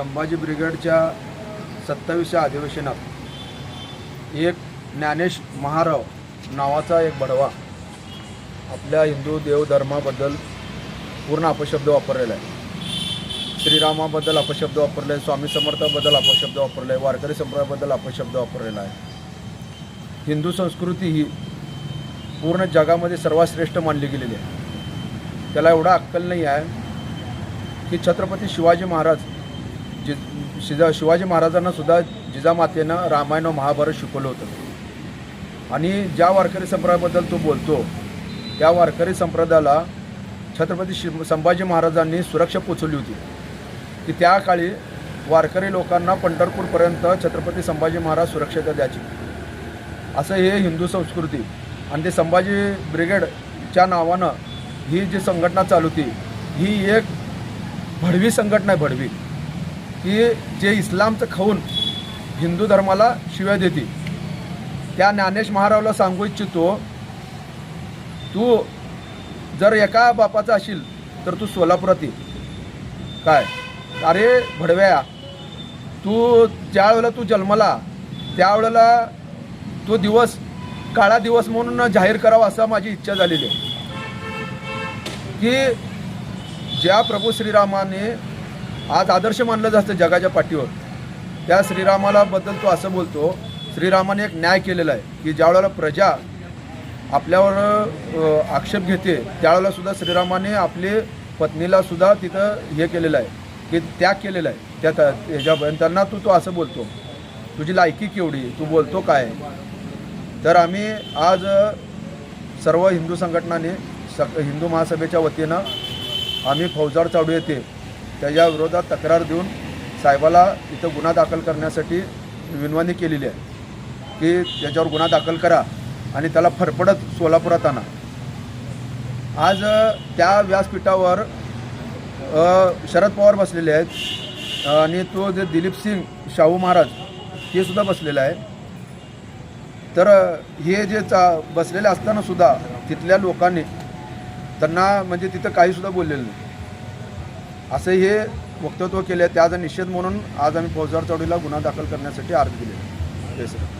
संभाजी ब्रिगेडच्या सत्तावीसच्या अधिवेशनात एक ज्ञानेश महाराव नावाचा एक बडवा आपल्या हिंदू देवधर्माबद्दल पूर्ण अपशब्द वापरलेला आहे. श्रीरामाबद्दल अपशब्द वापरले स्वामी समर्थाबद्दल अपशब्द वापरले आहे वारकरी संप्रदायाबद्दल अपशब्द वापरलेला आहे. हिंदू संस्कृती ही पूर्ण जगामध्ये सर्वात श्रेष्ठ मानली गेलेली आहे. त्याला एवढा अक्कल नाही आहे की छत्रपती शिवाजी महाराज शिजा शिवाजी महाराजांना सुद्धा जिजामातेनं रामायण व महाभारत शिकवलं होतं. आणि ज्या वारकरी संप्रदायाबद्दल तो बोलतो त्या वारकरी संप्रदायाला छत्रपती शिव संभाजी महाराजांनी सुरक्षा पोचवली होती. की त्या काळी वारकरी लोकांना पंढरपूरपर्यंत छत्रपती संभाजी महाराज सुरक्षता द्यायची. असं हे हिंदू संस्कृती आणि ते संभाजी ब्रिगेडच्या नावानं ही जी संघटना चालू होती ही एक भडवी संघटना आहे भडवी. की जे इस्लामचं खाऊन हिंदू धर्माला शिव्या देते त्या ज्ञानेश महारावला सांगू इच्छितो तू जर एका बापाचा असेल तर तू सोलापुरात ये. काय? अरे भडव्या तू ज्यावेळेला तू जन्मला त्यावेळेला तो दिवस काळा दिवस म्हणून जाहीर करावा असा माझी इच्छा झालेली आहे. की ज्या प्रभू श्रीरामाने आज आदर्श मानलं जातं जगाच्या पाठीवर. त्या श्रीरामाला बद्दल तो असं बोलतो. श्रीरामाने एक न्याय केलेला आहे की ज्यावेळेला प्रजा आपल्यावर आक्षेप घेते त्यावेळेला सुद्धा श्रीरामाने आपली पत्नीला सुद्धा तिथं हे केलेलं आहे की त्याग केलेला आहे. त्या त्या- ह्याच्या त्यांना तू तो असं बोलतो. तुझी लायकी केवढी? तू बोलतो काय? तर आम्ही आज सर्व हिंदू संघटनाने सक हिंदू महासभेच्या वतीनं आम्ही फौजदार चावडी येथे त्याच्या विरोधात तक्रार देऊन साहेबाला इथं गुन्हा दाखल करण्यासाठी विनवणी केलेली आहे. की त्याच्यावर गुन्हा दाखल करा आणि त्याला फरफडत सोलापुरात आणा. आज त्या व्यासपीठावर शरद पवार बसलेले आहेत. आणि तो जे दिलीप सिंग शाहू महाराज हे सुद्धा बसलेलं आहे तर हे जे चा बसलेले असताना सुद्धा तिथल्या लोकांनी त्यांना म्हणजे तिथं काहीसुद्धा बोललेलं नाही. असे हे वक्तव्य केले त्याचा निषेध म्हणून आज आम्ही फौजदार चौडीला गुन्हा दाखल करण्यासाठी अर्ज दिले सर